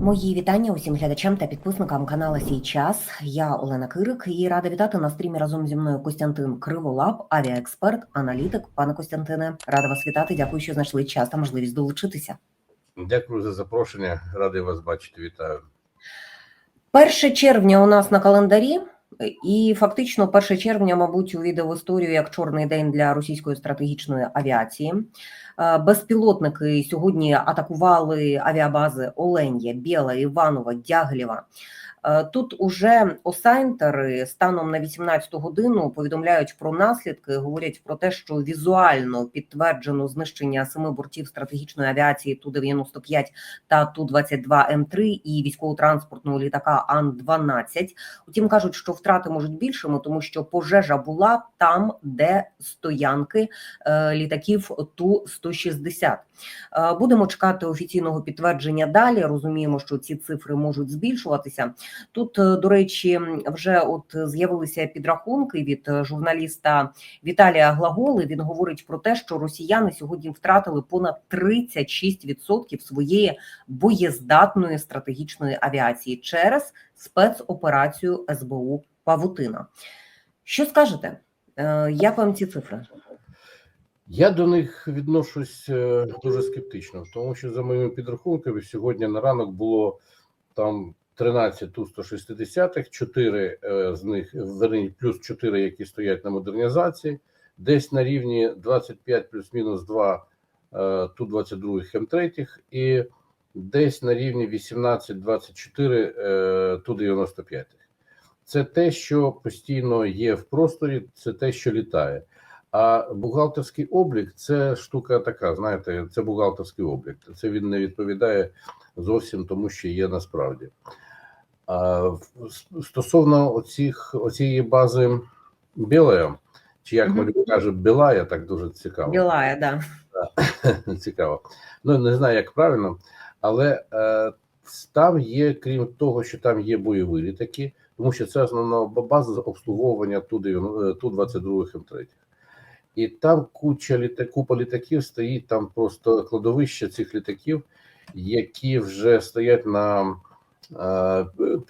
Мої вітання усім глядачам та підписникам каналу Сій час. Я Олена Кирик і рада вітати на стрімі разом зі мною Костянтин Криволап, авіаексперт, аналітик. Пане Костянтине, рада вас вітати. Дякую, що знайшли час та можливість долучитися. Дякую за запрошення. Радий вас бачити. Вітаю. 1 червня у нас на календарі, і фактично 1 червня, мабуть, увійде в історію як чорний день для російської стратегічної авіації. Е, Безпілотники сьогодні атакували авіабази Оленя, Біла, Іванова, Дягилєва. Е, Тут уже осайнтери станом на 18 годину повідомляють про наслідки, говорять про те, що візуально підтверджено знищення семи бортів стратегічної авіації Ту-95 та Ту-22 М3 і військово-транспортного літака Ан-12. Утім, кажуть, що втрати можуть більшими, тому що пожежа була там, де стоянки е, літаків Ту-160. Е, Будемо чекати офіційного підтвердження далі. Розуміємо, що ці цифри можуть збільшуватися. Тут, е, до речі, вже от з'явилися підрахунки від е, журналіста Віталія Глаголи. Він говорить про те, що росіяни сьогодні втратили понад 36% своєї боєздатної стратегічної авіації через спецоперацію СБУ Павутина. Що скажете? Е, Як вам ці цифри? Я до них відношусь е, дуже скептично, тому що за моїми підрахунками сьогодні на ранок було там 13 Ту-160, 4 е, з них верні, плюс 4, які стоять на модернізації, десь на рівні 25 плюс-мінус 2 е, Ту-22 М3 і десь на рівні 18-24 е, Ту-95. Це те, що постійно є в просторі, це те, що літає. А бухгалтерський облік це штука така. Знаєте, це бухгалтерський облік. Це він не відповідає зовсім тому, що є насправді. Стосовно оцих, оцієї бази Білая, чи як Мгм. Малюк каже, Білая, так дуже цікаво. Білая, да. Цікаво. Ну не знаю, як правильно, але е, там є, крім того, що там є бойові літаки, тому що це основна база обслуговування Ту-22 М3. І там куча літа, купа літаків стоїть, там просто кладовище цих літаків, які вже стоять на е,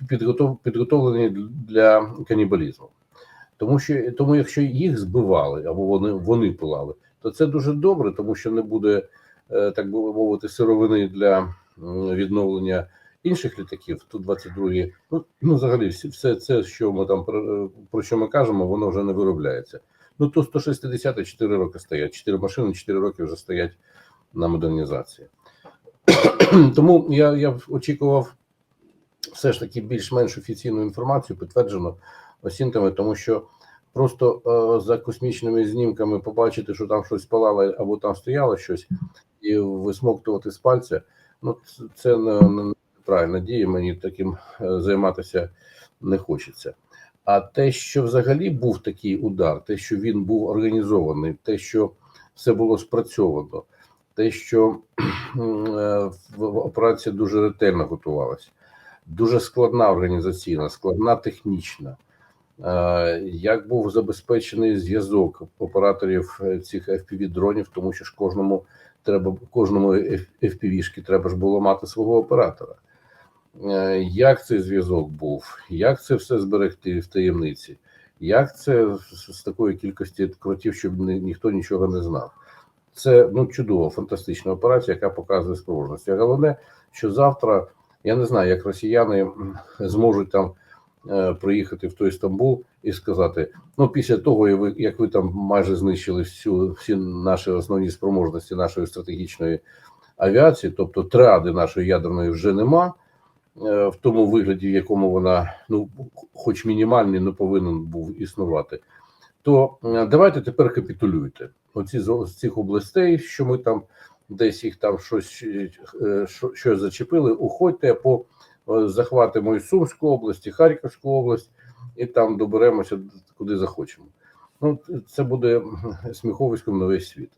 підготов, підготовлені для канібалізму. Тому що тому, якщо їх збивали або вони вони пилали, то це дуже добре, тому що не буде, е, так би мовити, сировини для відновлення інших літаків. Ту 22 ну, ну взагалі, все це, що ми там про, про що ми кажемо, воно вже не виробляється. Ну то 160 4 роки стоять. 4 машини, 4 роки вже стоять на модернізації. Тому я, я очікував все ж таки більш-менш офіційну інформацію, підтверджену осінтами, тому що просто е, за космічними знімками побачити, що там щось палало або там стояло щось, і висмоктувати з пальця. Ну це- не, правильна дія. Мені таким е, займатися не хочеться. А те, що взагалі був такий удар, те, що він був організований, те, що все було спрацьовано, те, що е, операція дуже ретельно готувалася, дуже складна організаційна, складна технічна. Е, Як був забезпечений зв'язок операторів е, цих fpv дронів, тому що ж кожному треба кожному FPV-шки треба ж було мати свого оператора. Е, Як цей зв'язок був, як це все зберегти в таємниці, як це з, такої кількості кротів, щоб ні, ніхто нічого не знав. Це ну чудова, фантастична операція, яка показує спроможність. Головне, що завтра я не знаю, як росіяни зможуть там е, приїхати в той Стамбул і сказати: ну, після того, як ви, там майже знищили всю всі наші основні спроможності нашої стратегічної авіації, тобто триади нашої ядерної вже нема е, в тому вигляді, в якому вона, ну, хоч мінімальний, не повинен був існувати. То давайте тепер капітулюйте. Оці з цих областей, що ми там десь їх там щось, е, що- щось зачепили, уходьте по е, захватимо і Сумську область, і Харківську область, і там доберемося куди захочемо. Ну, це буде сміховиськом на весь світ.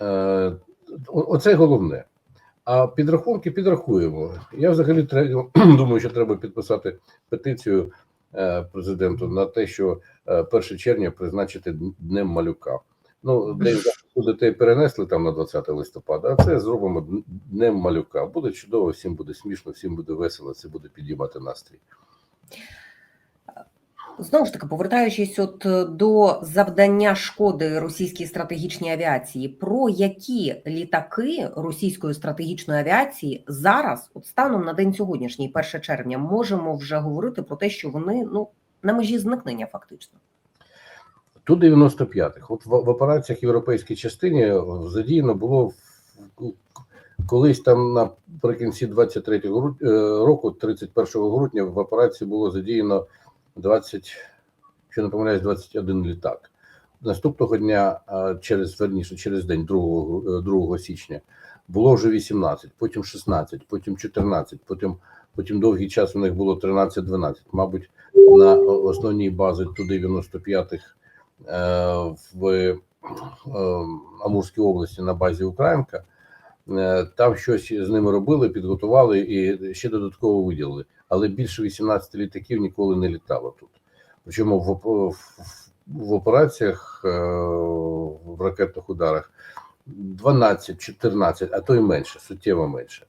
Е, Оце головне. А підрахунки підрахуємо. Я взагалі тре- думаю, що треба підписати петицію президенту на те, що е, 1 червня призначити днем малюка. Ну, день дітей перенесли там на 20 листопада, а це зробимо днем малюка. Буде чудово, всім буде смішно, всім буде весело, це буде підіймати настрій. Знову ж таки, повертаючись от е, до завдання шкоди російській стратегічній авіації, про які літаки російської стратегічної авіації зараз, от станом на день сьогоднішній, 1 червня, можемо вже говорити про те, що вони ну на межі зникнення, фактично. Ту 95-х. От в, в операціях європейській частині е, задіяно було колись там наприкінці 23-го е, року, 31 грудня, в операції було задіяно 20, що не помиляюсь, 21 літак. Наступного дня, е, через верніше, через день 2, е, 2 січня, було вже 18, потім 16, потім 14, потім, потім довгий час у них було 13-12. Мабуть, на основній базі Ту-95 е, в е, Амурській області на базі Українка. Е, Там щось з ними робили, підготували і ще додатково виділили. Але більше 18 літаків ніколи не літало тут. Причому в, в, в операціях, е, в ракетних ударах 12, 14, а то й менше, суттєво менше.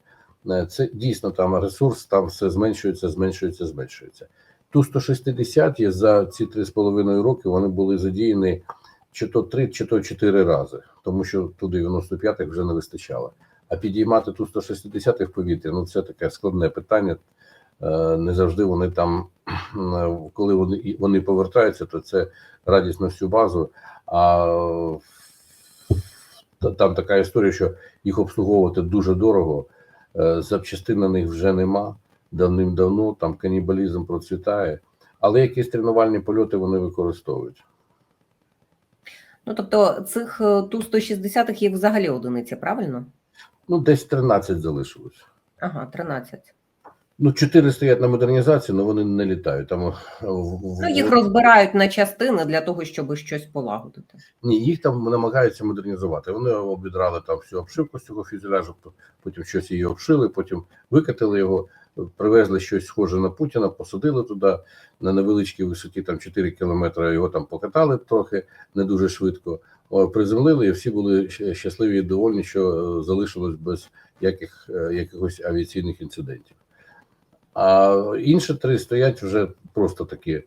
Це дійсно там ресурс, там все зменшується, зменшується, зменшується. Ту 160 є за ці 3,5 роки вони були задіяні чи то 3, чи то 4 рази, тому що ту 95-х вже не вистачало. А підіймати ту 160 в повітря, ну це таке складне питання. Е, Не завжди вони там, коли вони вони повертаються, то це радість на всю базу. А та- там така історія, що їх обслуговувати дуже дорого. Е, Запчастин на них вже нема давним-давно, там канібалізм процвітає, але якісь тренувальні польоти вони використовують. Ну тобто цих е, ту 160 їх взагалі одиниці, правильно? Ну, десь 13 залишилось. Ага, 13. Ну, 4 стоять на модернізації, але вони не літають. Там, е, Ну їх розбирають на частини для того, щоб щось полагодити. Ні, їх там намагаються модернізувати. Вони обідрали там всю обшивку з цього фюзеляжу, потім щось її обшили, потім викатили його, привезли щось схоже на Путіна, посадили туди на невеличкій висоті, там 4 кілометри, його там покатали трохи не дуже швидко. Приземлили, і всі були щасливі і довольні, що е, залишилось без яких, е, якихось авіаційних інцидентів. А інші три стоять вже просто такі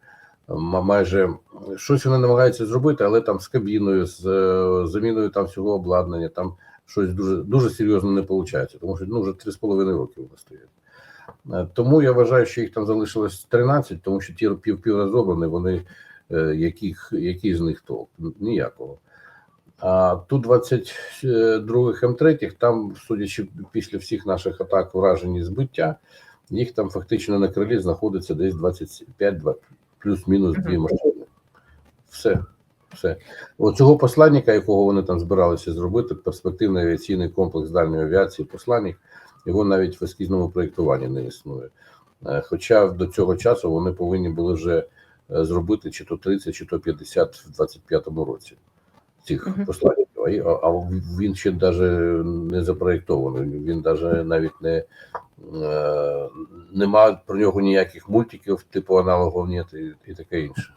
майже щось вони намагаються зробити, але там з кабіною, з е, заміною там всього обладнання, там щось дуже дуже серйозно не виходить, тому що ну вже 3,5 роки вони стоять. Е, Тому я вважаю, що їх там залишилось 13, тому що ті пів пів вони е, яких, який з них толк? Ніякого. А ту 22 М3, там, судячи після всіх наших атак, вражені збиття, їх там фактично на крилі знаходиться десь 25 плюс-мінус дві машини. Все. Все. Оцього посланника, якого вони там збиралися зробити, перспективний авіаційний комплекс дальньої авіації, посланник, його навіть в ескізному проєктуванні не існує. Е, Хоча до цього часу вони повинні були вже е, зробити чи то 30, чи то 50 в 25-му році цих Мгм. посланників. А він ще навіть не запроєктований, він навіть навіть не е, нема про нього ніяких мультиків, типу аналогов нет і, і таке інше.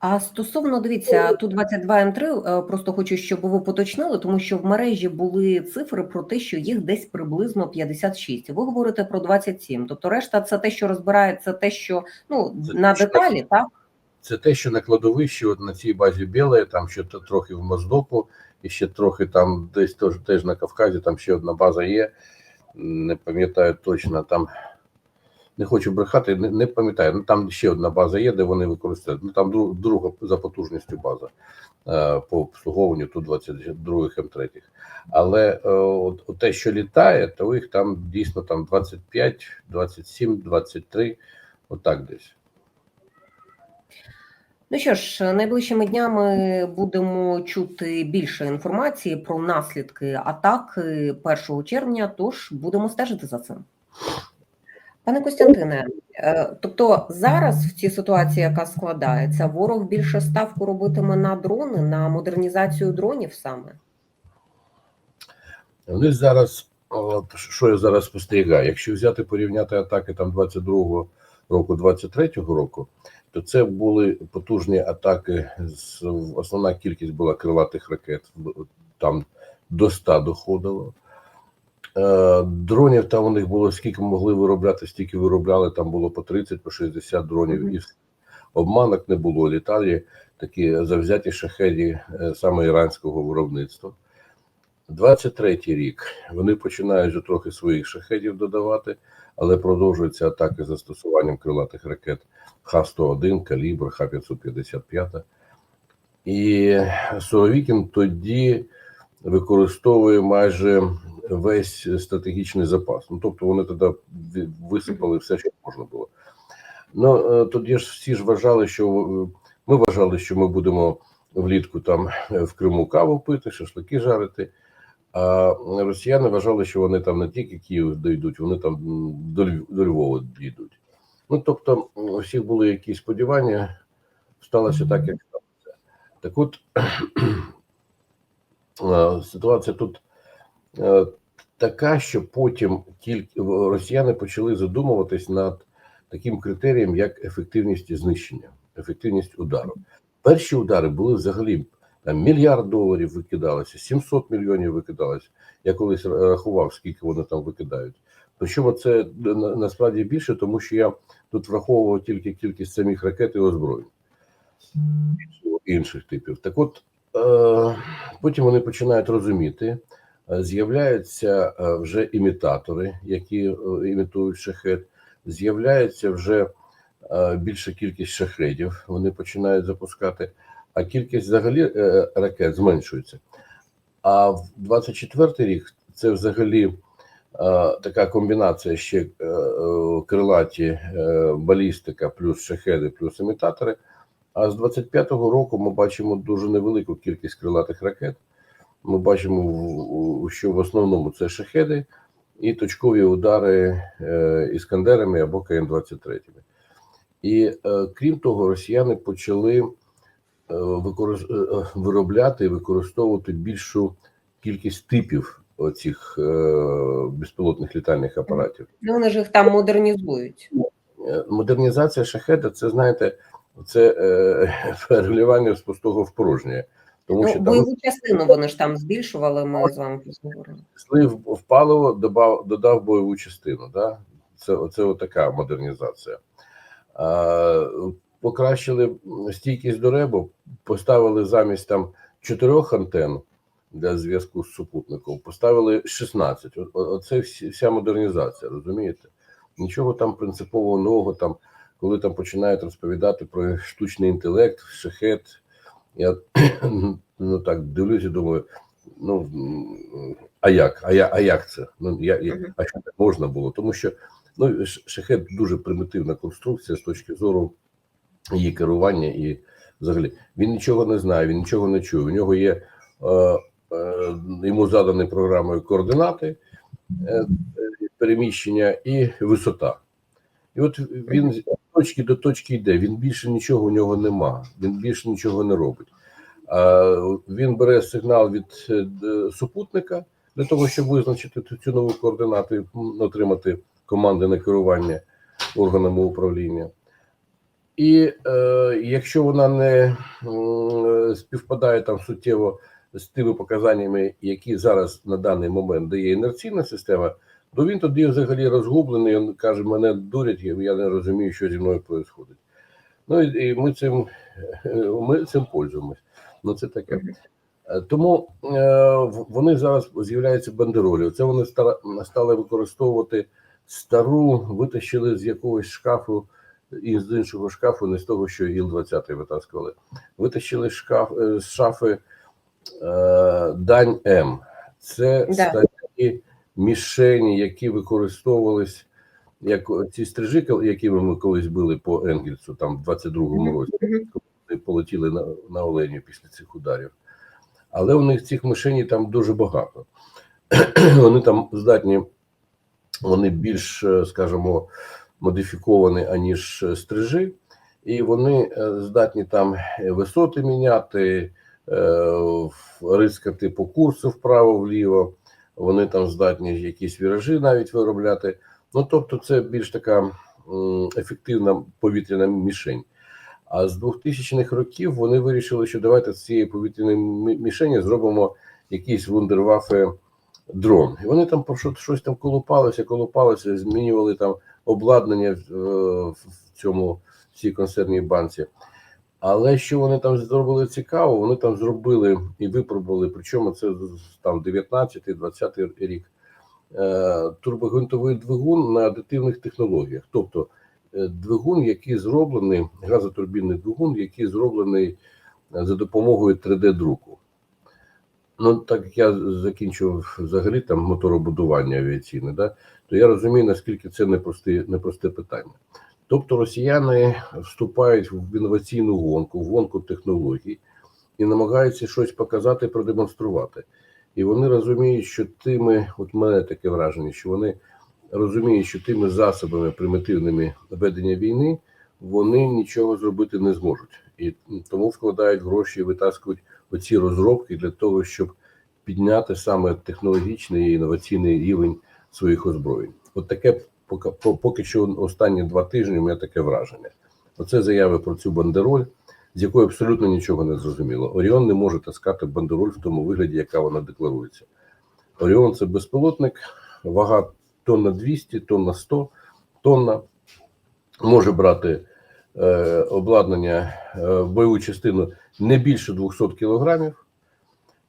А стосовно дивіться, ту 22 М3, е, просто хочу, щоб ви поточнили, тому що в мережі були цифри про те, що їх десь приблизно 56. Ви говорите про 27. Тобто, решта це те, що розбирається, те, що ну Це на що- деталі, так Це те, що на кладовищі, от на цій базі Біле, там ще трохи в Моздоку, і ще трохи там десь теж, теж на Кавказі, там ще одна база є. Не пам'ятаю точно, там не хочу брехати, не, не пам'ятаю. Ну там ще одна база є, де вони використовують. Ну там друг, друга за потужністю база е, по обслуговуванню ту 22 М3. Але е, от, от те, що літає, то їх там дійсно там 25, 27, 23, отак десь. Ну що ж, найближчими днями будемо чути більше інформації про наслідки атаки 1 червня, тож будемо стежити за цим. Пане Костянтине, е, тобто зараз в цій ситуації, яка складається, ворог більше ставку робитиме на дрони, на модернізацію дронів саме. Вони зараз, що я зараз спостерігаю, якщо взяти порівняти атаки там 22-го року, 23-го року, то це були потужні атаки. Основна кількість була крилатих ракет. Там до 100 доходило. Е, Дронів там у них було скільки могли виробляти, стільки виробляли. Там було по 30, по 60 дронів. Мгм. І обманок не було. Літали такі завзяті шахеді е, саме іранського виробництва. 23-й рік вони починають вже трохи своїх шахедів додавати, але продовжуються атаки з застосуванням крилатих ракет Х-101, калібр, Х-555. І Суровікін тоді використовує майже весь стратегічний запас. Ну, тобто вони тоді висипали все, що можна було. Ну, е, тоді ж всі ж вважали, що е, ми вважали, що ми будемо влітку там е, в Криму каву пити, шашлики жарити. А росіяни вважали, що вони там не тільки Київ дійдуть, вони там до, Льв- до Львова дійдуть. Ну тобто, у всіх були якісь сподівання, сталося так, як сталося. Так от ситуація тут е, така, що потім тільки росіяни почали задумуватись над таким критерієм, як ефективність знищення, ефективність удару. Перші удари були взагалі там мільярд доларів викидалося, 700 мільйонів викидалося. Я колись рахував, скільки вони там викидають. Причому це насправді більше, тому що я тут враховував тільки кількість самих ракет і озброєнь інших типів. Так от е, потім вони починають розуміти, е, з'являються е, вже імітатори, які е, імітують шахет, з'являється вже е, більша кількість шахедів, вони починають запускати, а кількість взагалі е, ракет зменшується. А в 24-й рік це взагалі е, така комбінація ще е, е, крилаті е, балістика, плюс шахеди, плюс імітатори. А з 25-го року ми бачимо дуже невелику кількість крилатих ракет. Ми бачимо, що в основному це шахеди і точкові удари е, іскандерами або КН-23. І е, крім того, росіяни почали е, виробляти і використовувати більшу кількість типів оцих е, безпілотних літальних апаратів. Ну, вони ж їх там модернізують. Модернізація шахеда це знаєте, це е, переливання з пустого в порожнє. Тому Ну, що там бойову частину вони ж там збільшували, ми з вами говорили. слив в паливо додав, додав бойову частину. Да? Це оце така модернізація. А, покращили стійкість до ребу, поставили замість там чотирьох антенн для зв'язку з супутником, поставили 16. О- о- Оце вся модернізація, розумієте? Нічого там принципово нового, там, коли там починають розповідати про штучний інтелект, шахет. Я ну так дивлюся, і думаю, ну а як? А я, а як це? Ну я, я а що так можна було? Тому що ну шахет дуже примітивна конструкція з точки зору її керування і взагалі він нічого не знає, він нічого не чує. У нього є е, е, йому задані програмою координати е, переміщення і висота. І от він з точки до точки йде. Він більше нічого у нього нема. Він більше нічого не робить. Він бере сигнал від е, супутника для того, щоб визначити цю- нову координату і отримати команди на керування органами управління. І е, якщо вона не м, співпадає там суттєво з тими показаннями, які зараз на даний момент дає інерційна система, то він тоді взагалі розгублений. Він каже: мене дурять, я не розумію, що зі мною відбувається. Ну і, і ми цим ми цим пользуємось. Ну це таке. Е, Тому е, вони зараз з'являються бандеролі. Це вони стара, стали використовувати стару, витащили з якогось шкафу і з іншого шкафу, не з того, що Іл-20 витаскували. Витащили шкаф е, з шафи е, Дань М. Це Да. Мішені, які використовувались як ці стрижики, якими ми колись били по Енгельсу, там в 22-му році вони полетіли на, на Оленю після цих ударів. Але у них цих мишеній там дуже багато. вони там здатні, вони більш, е, скажімо, модифіковані, аніж стрижи, і вони е, здатні там е, висоти міняти, рискати по курсу вправо-вліво. Вони там здатні якісь віражі навіть виробляти. Ну тобто, це більш така ефективна повітряна мішень. А з 2000-х років вони вирішили, що давайте з цієї повітряної мішені зробимо якийсь вундервафе дрон. І вони там щось там колупалися, колупалися, змінювали там обладнання е, в цьому в цій консервній банці. Але що вони там зробили цікаво, вони там зробили і випробували, причому це там 19-20 рік. е, Турбогвинтовий двигун на адитивних технологіях. Тобто е, двигун, який зроблений, газотурбінний двигун, який зроблений е, за допомогою 3D-друку. Ну, так як я закінчував взагалі там моторобудування авіаційне, да, то я розумію, наскільки це непросте, непросте питання. Тобто росіяни вступають в інноваційну гонку, в гонку технологій і намагаються щось показати, продемонструвати. І вони розуміють, що тими, от мене таке враження, що вони розуміють, що тими засобами примітивними ведення війни вони нічого зробити не зможуть. І тому вкладають гроші і витаскують оці розробки для того, щоб підняти саме технологічний і інноваційний рівень своїх озброєнь. От таке поки, поки що останні два тижні у мене таке враження. Оце заяви про цю бандероль, з якої абсолютно нічого не зрозуміло. Оріон не може таскати бандероль в тому вигляді, яка вона декларується. Оріон це безпілотник, вага тонна 200, тонна 100, тонна. Може брати е, обладнання, е, бойову частину не більше 200 кілограмів.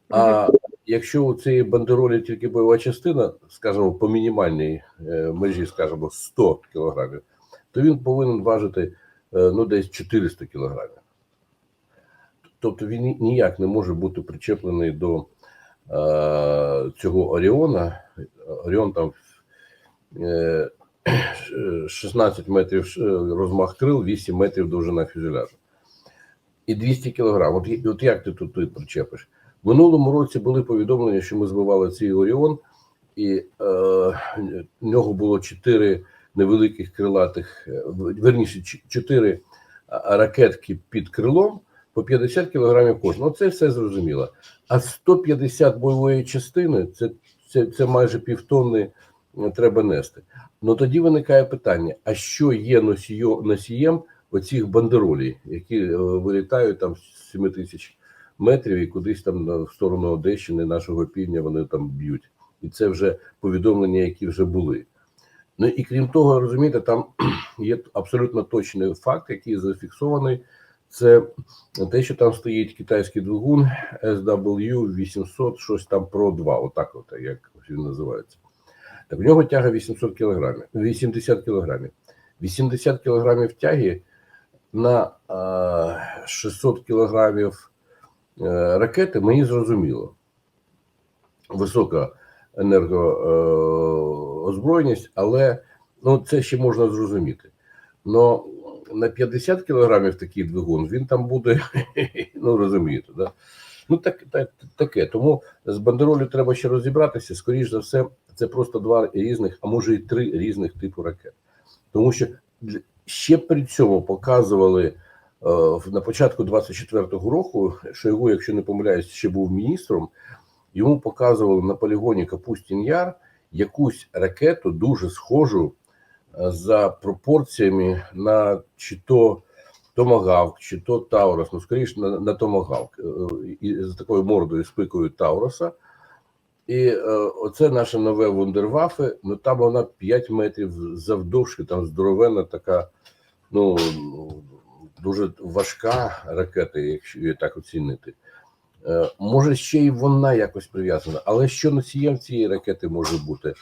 А якщо у цієї бандеролі тільки бойова частина, скажімо, по мінімальній е, межі, скажімо, 100 кілограмів, то він повинен важити е, ну, десь 400 кілограмів. Тобто він ніяк не може бути причеплений до е, цього Оріона. Оріон там е, 16 метрів розмах крил, 8 метрів довжина фюзеляжу. І 200 кілограм. От, от як ти тут причепиш? Минулому році були повідомлення, що ми збивали цей Оріон, і е, в нього було 4 невеликих крилатих, е, верніше, 4 ракетки під крилом по 50 кілограмів кожна. Ну, це все зрозуміло. А 150 бойової частини це, це, це майже півтонни е, треба нести. Ну тоді виникає питання: а що є носієм, оцих бандеролей, які е, вилітають там з 7 тисяч метрів і кудись там в сторону Одещини, нашого півдня вони там б'ють. І це вже повідомлення, які вже були. Ну і крім того, розумієте, там є абсолютно точний факт, який зафіксований. Це те, що там стоїть китайський двигун SW 800, щось там Pro 2, отак, от, як він називається. Так в нього тяга 800 кілограмів, 80 кілограмів. 80 кілограмів тяги на е, 600 кілограмів ракети, мені зрозуміло. Висока енергоозброєність, але ну, це ще можна зрозуміти. Но на 50 кілограмів такий двигун він там буде, ну розумієте, да? Ну так, так таке. Тому з бандеролю треба ще розібратися. Скоріш за все, це просто два різних, а може і три різних типу ракет. Тому що ще при цьому показували е, на початку 24-го року, Шойгу, якщо не помиляюсь, ще був міністром. Йому показували на полігоні Капустін Яр якусь ракету дуже схожу е, за пропорціями на чи то Томагавк, чи то Таурос, ну скоріше на, на Томагавк, е, і з такою мордою з пикою Тауроса. І е, оце наше нове Вундервафе, ну там вона 5 метрів завдовжки, там здоровенна така, ну дуже важка ракета, якщо її так оцінити. Е, може, ще й вона якось прив'язана, але що носієм цієї ракети може бути?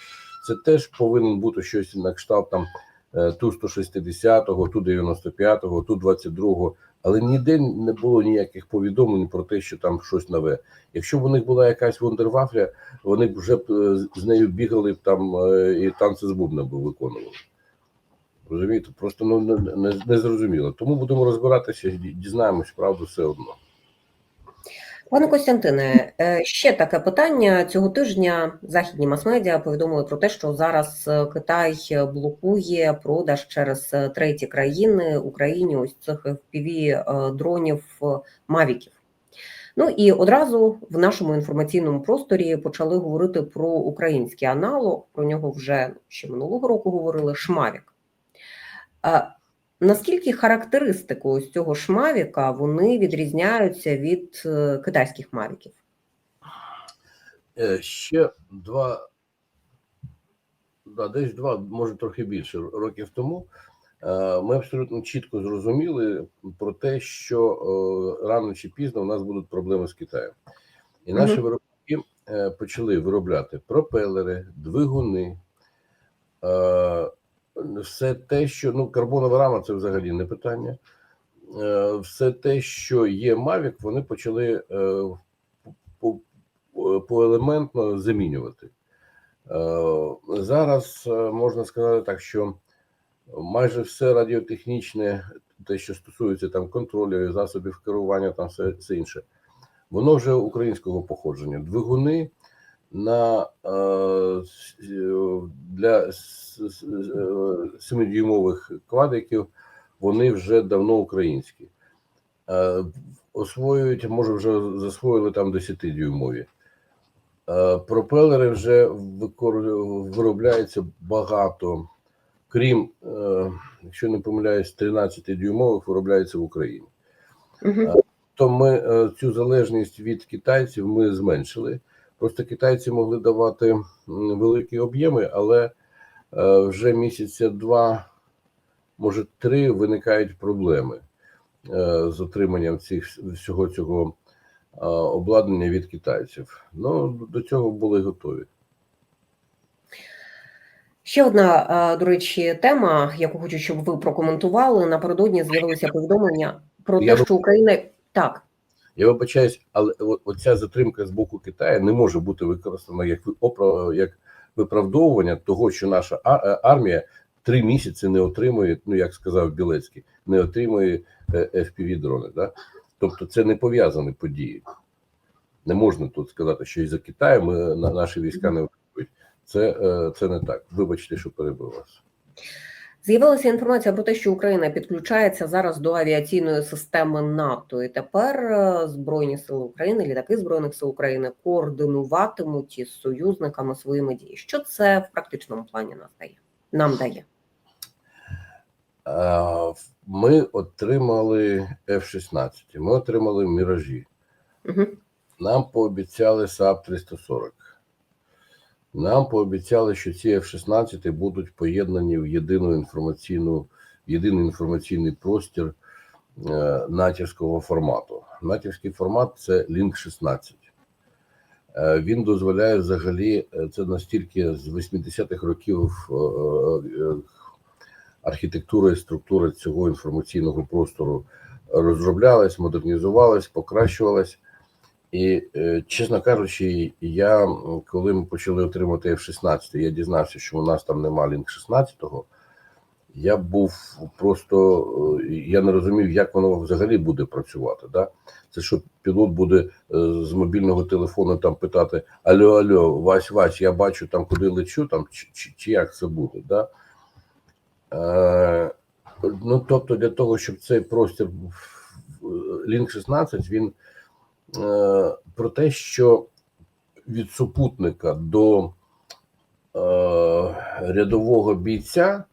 Це теж повинен бути щось на кшталт там е, Ту-160, Ту-95, Ту-22, але ніде не було ніяких повідомлень про те, що там щось нове. Якщо б у них була якась вундервафля, вони б вже б е, з нею бігали б там і танці з бубном би виконували. Розумієте, просто ну не, не, не зрозуміло. Тому будемо розбиратися, ді- дізнаємось правду все одно. Пане Костянтине, е, ще таке питання. Цього тижня західні мас-медіа повідомили про те, що зараз е, Китай блокує продаж через е, треті країни Україні ось цих fpv дронів Мавіків. Ну і одразу в нашому інформаційному просторі почали говорити про український аналог. Про нього вже ще минулого року говорили Шмавік. Наскільки характеристику ось цього ж Мавіка вони відрізняються від е, китайських Мавіків? Е, Ще два, да, десь два, може трохи більше років тому. е, Ми абсолютно чітко зрозуміли про те, що рано чи пізно у нас будуть проблеми з Китаєм. І наші Мгм. виробники е, почали виробляти пропелери, двигуни, все те, що ну, карбонова рама це взагалі не питання. Е, Все те, що є Mavic, вони почали е, по- поелементно замінювати. Е, Зараз е, можна сказати так, що майже все радіотехнічне, те, що стосується там контролю, засобів керування, там все, все інше, воно вже українського походження. Двигуни на е, е, для с- с- е, семидюймових квадриків вони вже давно українські. Освоюють, може, вже засвоїли там 10-дюймові. Е, Пропелери вже викор- виробляється багато, крім, якщо не помиляюсь, 13-дюймових виробляється в Україні. Угу. То ми цю залежність від китайців ми зменшили. Просто китайці могли давати великі об'єми, але е, вже місяця два, може три, виникають проблеми е, з отриманням цих всього цього е, обладнання від китайців. Ну до цього були готові. Ще одна, до речі, тема, яку хочу, щоб ви прокоментували. Напередодні з'явилися повідомлення про Я те, що Україна так. Я вибачаюсь, але оця затримка з боку Китаю не може бути використана як як виправдовування того, що наша е, армія три місяці не отримує, ну як сказав Білецький, не отримує fpv дрони. Да? Тобто це не пов'язані події. Не можна тут сказати, що із-за Китаю ми наші війська не отримують. Це, е, це не так. Вибачте, що перебив вас. З'явилася інформація про те, що Україна підключається зараз до авіаційної системи НАТО, і тепер е, Збройні сили України, літаки Збройних сил України координуватимуть із союзниками своїми дії. Що це в практичному плані нас дає? Нам дає. Е, Ми отримали F-16, ми отримали міражі. Угу. Нам пообіцяли САП 340. Нам пообіцяли, що ці F-16 будуть поєднані в єдину інформаційну, єдиний інформаційний простір е, натівського формату. Натівський формат це Link 16. Е, він дозволяє взагалі, е, це настільки з 80-х років е, е, архітектура і структура цього інформаційного простору розроблялась, модернізувалась, покращувалась. І, е, чесно кажучи, я коли ми почали отримати F-16, я дізнався, що у нас там нема Link 16 я був просто е, я не розумів, як воно взагалі буде працювати. Да? Це що пілот буде е, з мобільного телефону там питати: Альо, альо, Вась, Вась, я бачу там, куди лечу, там чи, чи, як це буде. Да? Е, ну, тобто, для того, щоб цей простір Link 16, він про те, що від супутника до е, рядового бійця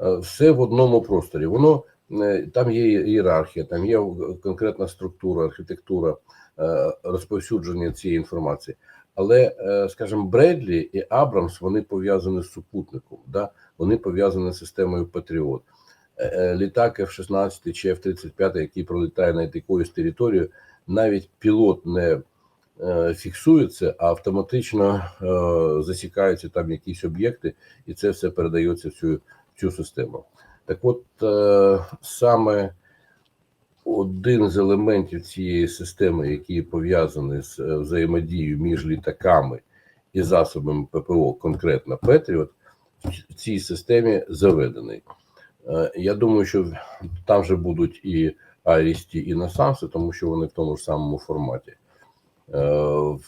е, все в одному просторі. Воно е, там є ієрархія, там є конкретна структура, архітектура е, розповсюдження цієї інформації. Але, е, скажімо, Бредлі і Абрамс вони пов'язані з супутником, да? вони пов'язані з системою Патріот. Е, е, Літак F-16 чи F-35, який пролітає над якоюсь територією, навіть пілот не е, фіксується, а автоматично е, засікаються там якісь об'єкти, і це все передається в цю, в цю систему. Так от е, саме один з елементів цієї системи, який пов'язаний з взаємодією між літаками і засобами ППО, конкретно Петріот, в цій системі заведений. Я думаю, що там же будуть і Арісті, і Насамси, тому що вони в тому ж самому форматі. Е,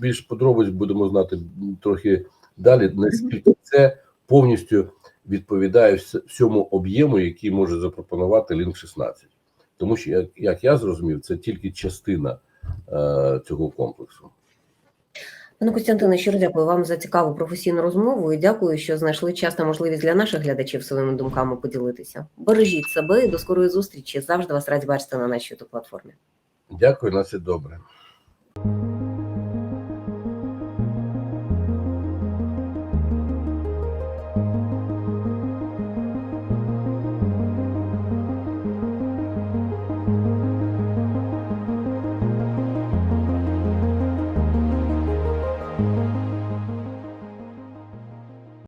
Більш подробиць будемо знати трохи далі, наскільки це повністю відповідає всьому об'єму, який може запропонувати Link 16. Тому що, як, як я зрозумів, це тільки частина е, цього комплексу. Пане Костянтине, щиро дякую вам за цікаву професійну розмову і дякую, що знайшли час та можливість для наших глядачів своїми думками поділитися. Бережіть себе і до скорої зустрічі. Завжди вас раді бачити на нашій платформі. Дякую, на все добре.